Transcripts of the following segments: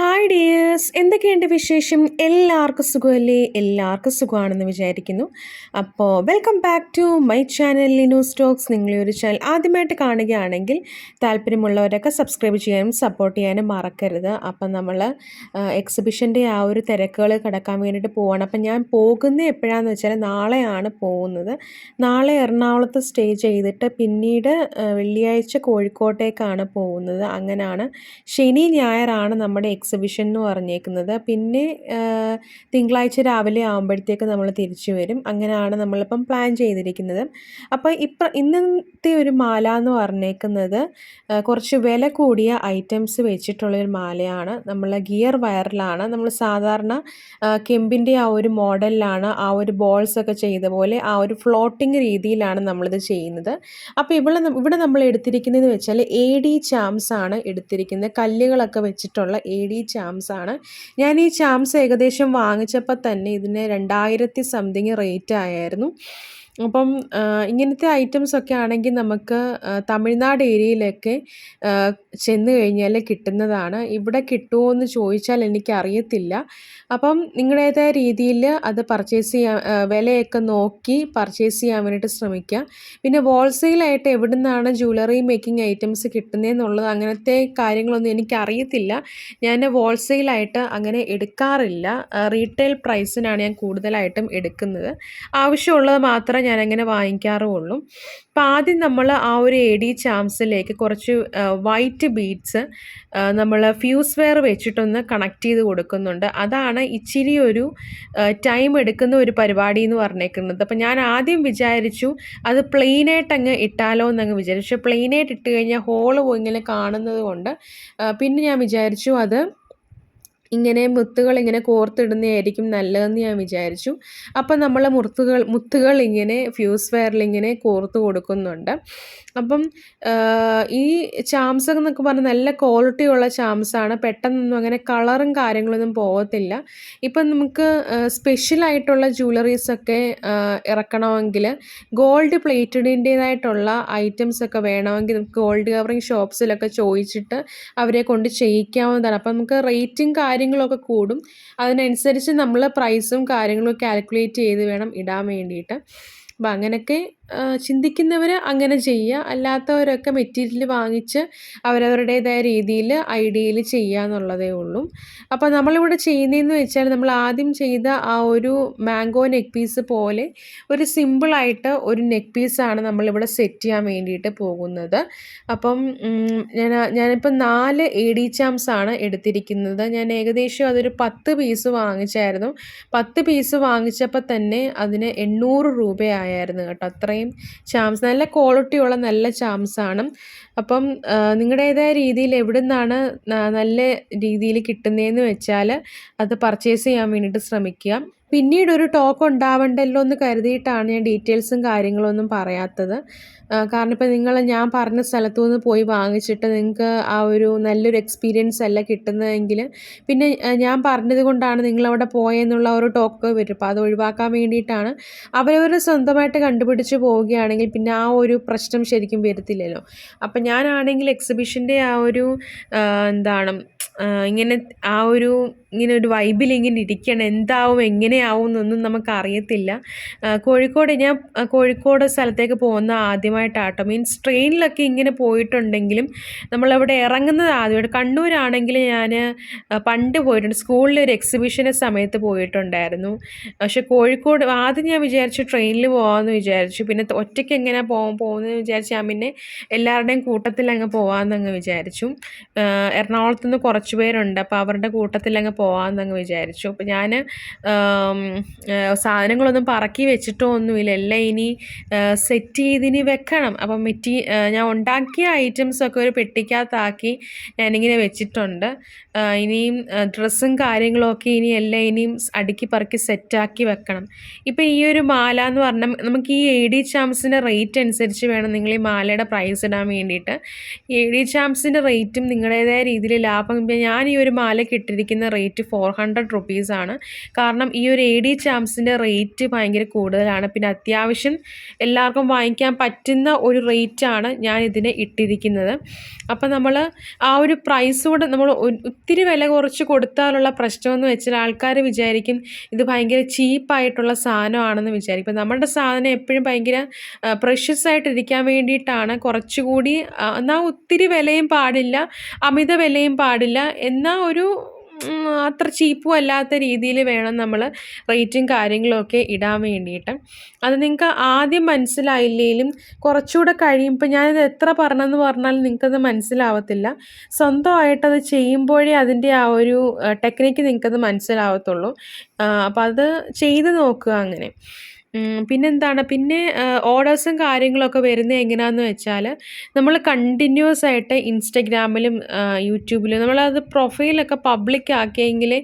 Hi dears എന്തൊക്കെയുണ്ട് വിശേഷം? എല്ലാവർക്കും സുഖമല്ലേ? എല്ലാവർക്കും സുഖമാണെന്ന് വിചാരിക്കുന്നു. അപ്പോൾ welcome back to my channel Lino സ്റ്റോക്സ് നിങ്ങളെ ഒരു ചാനൽ ആദ്യമായിട്ട് കാണുകയാണെങ്കിൽ താല്പര്യമുള്ളവരൊക്കെ സബ്സ്ക്രൈബ് ചെയ്യാനും സപ്പോർട്ട് ചെയ്യാനും മറക്കരുത്. അപ്പം നമ്മൾ എക്സിബിഷന്റെ ആ ഒരു തിരക്കുകൾ കിടക്കാൻ വേണ്ടിയിട്ട് പോവാണ്. അപ്പം ഞാൻ പോകുന്നത് എപ്പോഴാണെന്ന് വെച്ചാൽ നാളെയാണ് പോകുന്നത്. നാളെ എറണാകുളത്ത് സ്റ്റേ ചെയ്തിട്ട് പിന്നീട് വെള്ളിയാഴ്ച കോഴിക്കോട്ടേക്കാണ് പോകുന്നത്. അങ്ങനെയാണ് ശനി ഞായറാണ് നമ്മുടെ എക്സിബിഷൻ എന്ന് പറഞ്ഞേക്കുന്നത്. പിന്നെ തിങ്കളാഴ്ച രാവിലെ ആകുമ്പോഴത്തേക്ക് നമ്മൾ തിരിച്ചു വരും. അങ്ങനെയാണ് നമ്മളിപ്പം പ്ലാൻ ചെയ്തിരിക്കുന്നത്. അപ്പോൾ ഇപ്പം ഇന്നത്തെ ഒരു മാല എന്ന് പറഞ്ഞേക്കുന്നത് കുറച്ച് വില കൂടിയ ഐറ്റംസ് വെച്ചിട്ടുള്ളൊരു മാലയാണ്. നമ്മൾ ഗിയർ വയറിലാണ് നമ്മൾ സാധാരണ കെമ്പിന്റെ ആ ഒരു മോഡലിലാണ് ആ ഒരു ബോൾസ് ഒക്കെ ചെയ്ത പോലെ ആ ഒരു ഫ്ലോട്ടിങ് രീതിയിലാണ് നമ്മളിത് ചെയ്യുന്നത്. അപ്പോൾ ഇവിടെ ഇവിടെ നമ്മൾ എടുത്തിരിക്കുന്നത് വെച്ചാൽ എ ഡി ചാംസ് ആണ് എടുത്തിരിക്കുന്നത്. കല്ലുകളൊക്കെ വെച്ചിട്ടുള്ള എ ഡി ചാംസ് ആണ് ഞാൻ ഈ ചാംസ് ഏകദേശം വാങ്ങിച്ചപ്പോൾ തന്നെ ഇതിന് രണ്ടായിരത്തി സംതിങ് റേറ്റ് ആയായിരുന്നു. അപ്പം ഇങ്ങനത്തെ ഐറ്റംസ് ഒക്കെ ആണെങ്കിൽ നമുക്ക് തമിഴ്നാട് ഏരിയയിലൊക്കെ ചെന്ന് കഴിഞ്ഞാൽ കിട്ടുന്നതാണ്. ഇവിടെ കിട്ടുമോ എന്ന് ചോദിച്ചാൽ എനിക്കറിയത്തില്ല. അപ്പം നിങ്ങളുടേതായ രീതിയിൽ അത് പർച്ചേസ് ചെയ്യാൻ വിലയൊക്കെ നോക്കി പർച്ചേസ് ചെയ്യാൻ വേണ്ടിയിട്ട് ശ്രമിക്കുക പിന്നെ ഹോൾസെയിലായിട്ട് എവിടെ നിന്നാണ് ജ്വല്ലറി മേക്കിംഗ് ഐറ്റംസ് കിട്ടുന്നതെന്നുള്ളത് അങ്ങനത്തെ കാര്യങ്ങളൊന്നും എനിക്കറിയത്തില്ല. ഞാൻ ഹോൾസെയിലായിട്ട് അങ്ങനെ എടുക്കാറില്ല. റീറ്റെയിൽ പ്രൈസിനാണ് ഞാൻ കൂടുതലായിട്ടും എടുക്കുന്നത്. ആവശ്യമുള്ളത് മാത്രമേ ഞാനങ്ങനെ വാങ്ങിക്കാറുള്ളൂ. അപ്പോൾ ആദ്യം നമ്മൾ ആ ഒരു എ ഡി ചാംസിലേക്ക് കുറച്ച് വൈറ്റ് ബീഡ്സ് നമ്മൾ ഫ്യൂസ് വെയർ വെച്ചിട്ടൊന്ന് കണക്ട് ചെയ്ത് കൊടുക്കുന്നുണ്ട്. അതാണ് ഇച്ചിരി ഒരു ടൈം എടുക്കുന്ന ഒരു പരിപാടി എന്ന് പറഞ്ഞേക്കുന്നത്. അപ്പോൾ ഞാൻ ആദ്യം വിചാരിച്ചു അത് പ്ലെയിനായിട്ട് അങ്ങ് ഇട്ടാലോ എന്നങ്ങ് വിചാരിച്ചു. പ്ലെയിനായിട്ട് ഇട്ട് കഴിഞ്ഞാൽ ഹോൾ ഇങ്ങനെ കാണുന്നത് കൊണ്ട് പിന്നെ ഞാൻ വിചാരിച്ചു അത് ഇങ്ങനെ മുത്തുകൾ ഇങ്ങനെ കോർത്തിടുന്നതായിരിക്കും നല്ലതെന്ന് ഞാൻ വിചാരിച്ചു. അപ്പം നമ്മൾ മുത്തുകൾ മുത്തുകൾ ഇങ്ങനെ ഫ്യൂസ് വയറിൽ ഇങ്ങനെ കോർത്ത് കൊടുക്കുന്നുണ്ട്. അപ്പം ഈ ചാംസ് എന്നൊക്കെ പറഞ്ഞാൽ നല്ല ക്വാളിറ്റി ഉള്ള ചാംസാണ് പെട്ടെന്നൊന്നും അങ്ങനെ കളറും കാര്യങ്ങളൊന്നും പോകത്തില്ല. ഇപ്പം നമുക്ക് സ്പെഷ്യലായിട്ടുള്ള ജ്വല്ലറീസൊക്കെ ഇറക്കണമെങ്കിൽ ഗോൾഡ് പ്ലേറ്റഡിന്റേതായിട്ടുള്ള ഐറ്റംസൊക്കെ വേണമെങ്കിൽ നമുക്ക് ഗോൾഡ് കവറിങ് ഷോപ്സിലൊക്കെ ചോദിച്ചിട്ട് അവരെ കൊണ്ട് ചെയ്യിക്കാവുന്നതാണ്. അപ്പം നമുക്ക് റേറ്റും കാര്യങ്ങളൊക്കെ കൂടും. അതിനനുസരിച്ച് നമ്മൾ പ്രൈസും കാര്യങ്ങളും കാൽക്കുലേറ്റ് ചെയ്ത് വേണം ഇടാൻ വേണ്ടിയിട്ട്. അപ്പം അങ്ങനെയൊക്കെ ചിന്തിക്കുന്നവർ അങ്ങനെ ചെയ്യുക. അല്ലാത്തവരൊക്കെ മെറ്റീരിയൽ വാങ്ങിച്ച് അവരവരുടേതായ രീതിയിൽ ഐഡിയയിൽ ചെയ്യുക എന്നുള്ളതേ ഉള്ളൂ. അപ്പോൾ നമ്മളിവിടെ ചെയ്യുന്നതെന്ന് വെച്ചാൽ നമ്മൾ ആദ്യം ചെയ്ത ആ ഒരു മാംഗോ നെക്ക് പീസ് പോലെ ഒരു സിമ്പിളായിട്ട് ഒരു നെക്ക് പീസാണ് നമ്മളിവിടെ സെറ്റ് ചെയ്യാൻ വേണ്ടിയിട്ട് പോകുന്നത്. അപ്പം ഞാൻ ഞാനിപ്പോൾ നാല് എ ഡി ചാംസ് ആണ് എടുത്തിരിക്കുന്നത്. ഞാൻ ഏകദേശം അതൊരു പത്ത് പീസ് വാങ്ങിച്ചായിരുന്നു. പത്ത് പീസ് വാങ്ങിച്ചപ്പോൾ തന്നെ അതിന് എണ്ണൂറ് രൂപയായിരുന്നു കേട്ടോ. അത്രയും അത്രയും ചാംസ് നല്ല ക്വാളിറ്റിയുള്ള നല്ല ചാംസാണ് അപ്പം നിങ്ങളുടേതായ രീതിയിൽ എവിടെ നിന്നാണ് നല്ല രീതിയിൽ കിട്ടുന്നതെന്ന് വെച്ചാൽ അത് പർച്ചേസ് ചെയ്യാൻ വേണ്ടിയിട്ട് ശ്രമിക്കുക. പിന്നീട് ഒരു ടോക്ക് ഉണ്ടാവണ്ടല്ലോ എന്ന് കരുതിയിട്ടാണ് ഞാൻ ഡീറ്റെയിൽസും കാര്യങ്ങളും ഒന്നും പറയാത്തത്. കാരണം ഇപ്പോൾ നിങ്ങൾ ഞാൻ പറഞ്ഞ സ്ഥലത്തു നിന്ന് പോയി വാങ്ങിച്ചിട്ട് നിങ്ങൾക്ക് ആ ഒരു നല്ലൊരു എക്സ്പീരിയൻസ് അല്ല കിട്ടുന്നതെങ്കിൽ പിന്നെ ഞാൻ പറഞ്ഞത് കൊണ്ടാണ് നിങ്ങളവിടെ പോയെന്നുള്ള ഒരു ടോക്ക് വരും. അപ്പോൾ അത് ഒഴിവാക്കാൻ വേണ്ടിയിട്ടാണ് അവരവർ സ്വന്തമായിട്ട് കണ്ടുപിടിച്ച് പോവുകയാണെങ്കിൽ പിന്നെ ആ ഒരു പ്രശ്നം ശരിക്കും വരത്തില്ലല്ലോ. അപ്പം ഞാനാണെങ്കിൽ എക്സിബിഷന്റെ ആ ഒരു എന്താണ് ഇങ്ങനെ ആ ഒരു ഇങ്ങനെ ഒരു വൈബിൽ ഇങ്ങനെ ഇരിക്കണം എന്താവും എങ്ങനെയാവും എന്നൊന്നും നമുക്ക് നമുക്കറിയത്തില്ല കോഴിക്കോട് ഞാൻ കോഴിക്കോട് സ്ഥലത്തേക്ക് പോകുന്ന ആദ്യമായിട്ടാട്ടോ. മീൻസ് ട്രെയിനിലൊക്കെ ഇങ്ങനെ പോയിട്ടുണ്ടെങ്കിലും നമ്മളവിടെ ഇറങ്ങുന്നത് ആദ്യമായിട്ട് കണ്ണൂരാണെങ്കിൽ ഞാൻ പണ്ട് പോയിട്ടുണ്ട്. സ്കൂളിൽ ഒരു എക്സിബിഷന്റെ സമയത്ത് പോയിട്ടുണ്ടായിരുന്നു. പക്ഷെ കോഴിക്കോട് ആദ്യം ഞാൻ വിചാരിച്ചു ട്രെയിനിൽ പോകാമെന്ന് വിചാരിച്ചു. പിന്നെ ഒറ്റയ്ക്ക് എങ്ങനെ പോകാൻ പോകുന്നതെന്ന് വിചാരിച്ച് ഞാൻ പിന്നെ എല്ലാവരുടെയും കൂട്ടത്തിൽ അങ്ങ് പോകാമെന്നങ്ങ് വിചാരിച്ചു. എറണാകുളത്ത് നിന്ന് കുറച്ച് പേരുണ്ട്. അപ്പോൾ അവരുടെ കൂട്ടത്തിൽ അങ്ങ് പോകാമെന്നങ്ങ് വിചാരിച്ചു. അപ്പോൾ ഞാൻ സാധനങ്ങളൊന്നും പറക്കി വെച്ചിട്ടോ ഒന്നുമില്ല. എല്ലാം ഇനി സെറ്റ് ചെയ്തിനി വെക്കണം. അപ്പം മെറ്റി ഞാൻ ഉണ്ടാക്കിയ ഐറ്റംസൊക്കെ ഒരു പെട്ടിക്കകത്താക്കി ഞാനിങ്ങനെ വെച്ചിട്ടുണ്ട്. ഇനിയും ഡ്രസ്സും കാര്യങ്ങളൊക്കെ ഇനി എല്ലാം ഇനിയും അടുക്കി പറക്കി സെറ്റാക്കി വെക്കണം. ഇപ്പം ഈ ഒരു മാല എന്ന് പറഞ്ഞാൽ നമുക്ക് ഈ എ ഡി ചാംസിന്റെ റേറ്റ് അനുസരിച്ച് വേണം നിങ്ങൾ ഈ മാലയുടെ പ്രൈസ് ഇടാൻ വേണ്ടിയിട്ട്. എ ഡി ചാംസിന്റെ റേറ്റും നിങ്ങളുടേതായ രീതിയിൽ ലാഭം. ഞാൻ ഈ ഒരു മാല കിട്ടിയിരിക്കുന്ന റേറ്റ് ഫോർ ഹൺഡ്രഡ് റുപ്പീസാണ്. കാരണം ഈ ഒരു എ ഡി ചാംസിന്റെ റേറ്റ് ഭയങ്കര കൂടുതലാണ്. പിന്നെ അത്യാവശ്യം എല്ലാവർക്കും വാങ്ങിക്കാൻ പറ്റുന്ന ഒരു റേറ്റാണ് ഞാൻ ഇതിനെ ഇട്ടിരിക്കുന്നത്. അപ്പോൾ നമ്മൾ ആ ഒരു പ്രൈസ് കൂടെ നമ്മൾ ഒത്തിരി വില കുറച്ച് കൊടുത്താലുള്ള പ്രശ്നമെന്ന് വെച്ചാൽ ആൾക്കാർ വിചാരിക്കും ഇത് ഭയങ്കര ചീപ്പായിട്ടുള്ള സാധനമാണെന്ന് വിചാരിക്കും. നമ്മുടെ സാധനം എപ്പോഴും ഭയങ്കര പ്രഷ്യസ് ആയിട്ടിരിക്കാൻ വേണ്ടിയിട്ടാണ് കുറച്ചുകൂടി എന്നാൽ ഒത്തിരി വിലയും പാടില്ല അമിത വിലയും പാടില്ല. എന്നാൽ ഒരു അത്ര ചീപ്പും അല്ലാത്ത രീതിയിൽ വേണം നമ്മൾ റേറ്റും കാര്യങ്ങളൊക്കെ ഇടാൻ വേണ്ടിയിട്ട്. അത് നിങ്ങൾക്ക് ആദ്യം മനസ്സിലായില്ലെങ്കിലും കുറച്ചുകൂടെ കഴിയുമ്പോൾ ഞാനിത് എത്ര പറഞ്ഞെന്ന് പറഞ്ഞാലും നിങ്ങൾക്കത് മനസ്സിലാവത്തില്ല. സ്വന്തമായിട്ടത് ചെയ്യുമ്പോഴേ അതിന്റെ ആ ഒരു ടെക്നിക്ക് നിങ്ങൾക്കത് മനസ്സിലാവത്തുള്ളൂ. അപ്പോൾ അത് ചെയ്ത് നോക്കുക അങ്ങനെ. പിന്നെന്താണ്? പിന്നെ ഓർഡേഴ്സും കാര്യങ്ങളൊക്കെ വരുന്നത് എങ്ങനെയാണെന്ന് വെച്ചാൽ നമ്മൾ കണ്ടിന്യൂസ് ആയിട്ട് ഇൻസ്റ്റഗ്രാമിലും യൂട്യൂബിലും നമ്മളത് പ്രൊഫൈലൊക്കെ പബ്ലിക് ആക്കിയെങ്കിലേ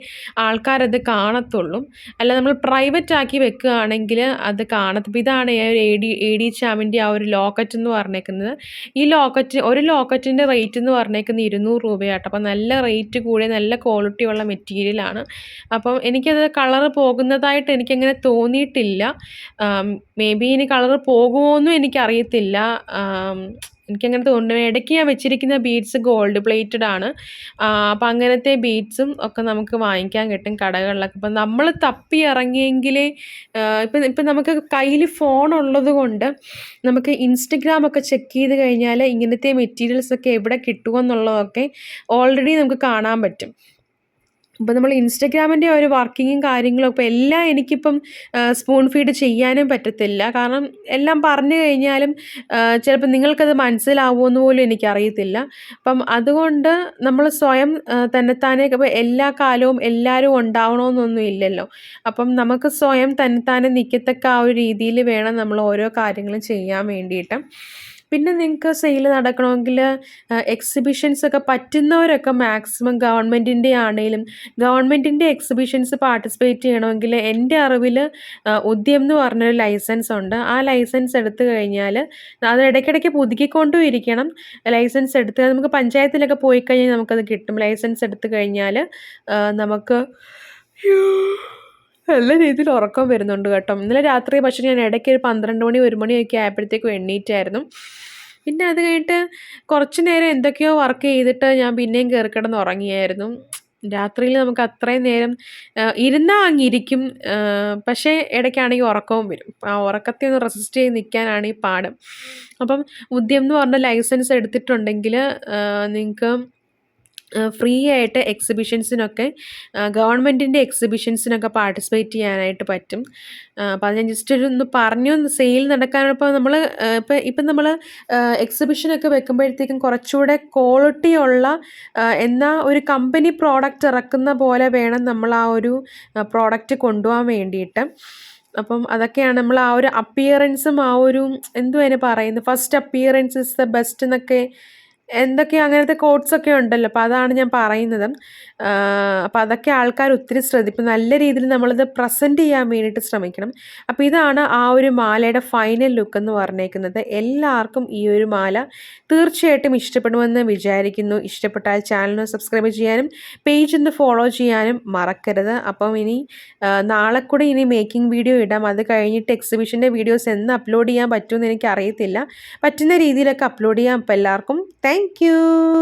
ആൾക്കാരത് കാണത്തുള്ളൂ. അല്ല നമ്മൾ പ്രൈവറ്റ് ആക്കി വെക്കുകയാണെങ്കിൽ അത് കാണത്തില്ല ഇതാണ് ഒരു എ ഡി എ ഡി ചാമിന്റെ ആ ഒരു ലോക്കറ്റ് എന്ന് പറഞ്ഞേക്കുന്നത്. ഈ ലോക്കറ്റ് ഒരു ലോക്കറ്റിന്റെ റേറ്റ് എന്ന് പറഞ്ഞേക്കുന്നത് ഇരുന്നൂറ് രൂപയാട്ടോ. അപ്പം നല്ല റേറ്റ് കൂടിയ നല്ല ക്വാളിറ്റി ഉള്ള മെറ്റീരിയലാണ് അപ്പം എനിക്കത് കളറ് പോകുന്നതായിട്ട് എനിക്കങ്ങനെ തോന്നിയിട്ടില്ല. മേ ബി ഇനി കളർ പോകുമോയെന്നും എനിക്കറിയത്തില്ല. എനിക്കങ്ങനെ തോന്നുന്നു. ഇടയ്ക്ക് ഞാൻ വെച്ചിരിക്കുന്ന ബീഡ്സ് ഗോൾഡ് പ്ലേറ്റഡ് ആണ്. അപ്പം അങ്ങനത്തെ ബീഡ്സും ഒക്കെ നമുക്ക് വാങ്ങിക്കാൻ കിട്ടും കടകളിലൊക്കെ. അപ്പം നമ്മൾ തപ്പി ഇറങ്ങിയെങ്കിലേ ഇപ്പം ഇപ്പം നമുക്ക് കയ്യിൽ ഫോൺ ഉള്ളത് കൊണ്ട് നമുക്ക് ഇൻസ്റ്റഗ്രാം ഒക്കെ ചെക്ക് ചെയ്ത് കഴിഞ്ഞാൽ ഇങ്ങനത്തെ മെറ്റീരിയൽസൊക്കെ എവിടെ കിട്ടുമെന്നുള്ളതൊക്കെ ഓൾറെഡി നമുക്ക് കാണാൻ പറ്റും. ഇപ്പം നമ്മൾ ഇൻസ്റ്റഗ്രാമിന്റെ ഒരു വർക്കിങ്ങും കാര്യങ്ങളും ഇപ്പോൾ എല്ലാം എനിക്കിപ്പം സ്പൂൺ ഫീഡ് ചെയ്യാനും പറ്റത്തില്ല. കാരണം എല്ലാം പറഞ്ഞു കഴിഞ്ഞാലും ചിലപ്പോൾ നിങ്ങൾക്കത് മനസ്സിലാവുമെന്ന് പോലും എനിക്കറിയത്തില്ല. അപ്പം അതുകൊണ്ട് നമ്മൾ സ്വയം തന്നെത്താനെ ഇപ്പം എല്ലാ കാലവും എല്ലാവരും ഉണ്ടാവണമെന്നൊന്നും ഇല്ലല്ലോ. അപ്പം നമുക്ക് സ്വയം തന്നെത്താനെ നിൽക്കത്തക്ക ആ ഒരു രീതിയിൽ വേണം നമ്മൾ ഓരോ കാര്യങ്ങളും ചെയ്യാൻ വേണ്ടിയിട്ട്. പിന്നെ നിങ്ങൾക്ക് സെയിൽ നടക്കണമെങ്കിൽ എക്സിബിഷൻസ് ഒക്കെ പറ്റുന്നവരൊക്കെ മാക്സിമം ഗവൺമെന്റിന്റെ ആണെങ്കിലും ഗവൺമെന്റിന്റെ എക്സിബിഷൻസ് പാർട്ടിസിപ്പേറ്റ് ചെയ്യണമെങ്കിൽ എന്റെ അറിവിൽ ഉദ്യം എന്ന് പറഞ്ഞൊരു ലൈസൻസ് ഉണ്ട്. ആ ലൈസൻസ് എടുത്തു കഴിഞ്ഞാൽ അത് ഇടയ്ക്കിടയ്ക്ക് പുതുക്കിക്കൊണ്ടും ഇരിക്കണം ലൈസൻസ് എടുത്ത് നമുക്ക് പഞ്ചായത്തിലൊക്കെ പോയി കഴിഞ്ഞാൽ നമുക്കത് കിട്ടും. ലൈസൻസ് എടുത്തു കഴിഞ്ഞാൽ നമുക്ക് നല്ല രീതിയിൽ ഉറക്കം വരുന്നുണ്ട് കേട്ടോ. ഇന്നലെ രാത്രി പക്ഷേ ഞാൻ ഇടയ്ക്ക് ഒരു പന്ത്രണ്ട് മണി ഒരു മണിയൊക്കെ ആയപ്പോഴത്തേക്കും എണ്ണീറ്റായിരുന്നു പിന്നെ അത് കഴിഞ്ഞിട്ട് കുറച്ച് നേരം എന്തൊക്കെയോ വർക്ക് ചെയ്തിട്ട് ഞാൻ പിന്നെയും കയറി കിടന്ന് ഉറങ്ങിയായിരുന്നു. രാത്രിയിൽ നമുക്ക് അത്രയും നേരം ഇരുന്നാൽ അങ്ങിരിക്കും പക്ഷേ ഇടയ്ക്കാണെങ്കിൽ ഉറക്കവും വരും. ആ ഉറക്കത്തെ ഒന്ന് റെസിസ്റ്റ് ചെയ്ത് നിൽക്കാനാണ് ഈ പാഠം അപ്പം ഉദ്യം എന്ന് പറഞ്ഞ ലൈസൻസ് എടുത്തിട്ടുണ്ടെങ്കിൽ നിങ്ങൾക്ക് ഫ്രീ ആയിട്ട് എക്സിബിഷൻസിനൊക്കെ ഗവൺമെന്റിന്റെ എക്സിബിഷൻസിനൊക്കെ പാർട്ടിസിപ്പേറ്റ് ചെയ്യാനായിട്ട് പറ്റും. അപ്പോൾ അത് ഞാൻ ജസ്റ്റ് ഒരു ഒന്ന് പറഞ്ഞു സെയിൽ നടക്കാനിപ്പോൾ നമ്മൾ ഇപ്പം ഇപ്പം നമ്മൾ എക്സിബിഷനൊക്കെ വെക്കുമ്പോഴത്തേക്കും കുറച്ചുകൂടെ ക്വാളിറ്റി ഉള്ള എന്നാൽ ഒരു കമ്പനി പ്രോഡക്റ്റ് ഇറക്കുന്ന പോലെ വേണം നമ്മൾ ആ ഒരു പ്രോഡക്റ്റ് കൊണ്ടുപോകാൻ വേണ്ടിയിട്ട്. അപ്പം അതൊക്കെയാണ് നമ്മൾ ആ ഒരു അപ്പിയറൻസും ആ ഒരു എന്തുവാണ് പറയുന്നത്? First appearance is the best എന്നൊക്കെ എന്തൊക്കെയോ അങ്ങനത്തെ കോട്ട്സൊക്കെ ഉണ്ടല്ലോ. അപ്പോൾ അതാണ് ഞാൻ പറയുന്നത്. അപ്പോൾ അതൊക്കെ ആൾക്കാർ ഒത്തിരി ശ്രദ്ധിക്കും നല്ല രീതിയിൽ നമ്മളിത് പ്രസന്റ് ചെയ്യാൻ വേണ്ടിയിട്ട് ശ്രമിക്കണം. അപ്പോൾ ഇതാണ് ആ ഒരു മാലയുടെ ഫൈനൽ ലുക്ക് എന്ന് പറഞ്ഞേക്കുന്നത്. എല്ലാവർക്കും ഈ ഒരു മാല തീർച്ചയായിട്ടും ഇഷ്ടപ്പെടുമെന്ന് വിചാരിക്കുന്നു. ഇഷ്ടപ്പെട്ടാൽ ചാനലിന് സബ്സ്ക്രൈബ് ചെയ്യാനും പേജ് ഒന്ന് ഫോളോ ചെയ്യാനും മറക്കരുത്. അപ്പം ഇനി നാളെ കൂടെ ഇനി മേക്കിംഗ് വീഡിയോ ഇടാം. അത് കഴിഞ്ഞിട്ട് എക്സിബിഷന്റെ വീഡിയോസ് എന്ന് അപ്ലോഡ് ചെയ്യാൻ പറ്റുമെന്ന് എനിക്ക് അറിയത്തില്ല പറ്റുന്ന രീതിയിലൊക്കെ അപ്ലോഡ് ചെയ്യാം. അപ്പോൾ എല്ലാവർക്കും താങ്ക് Thank you.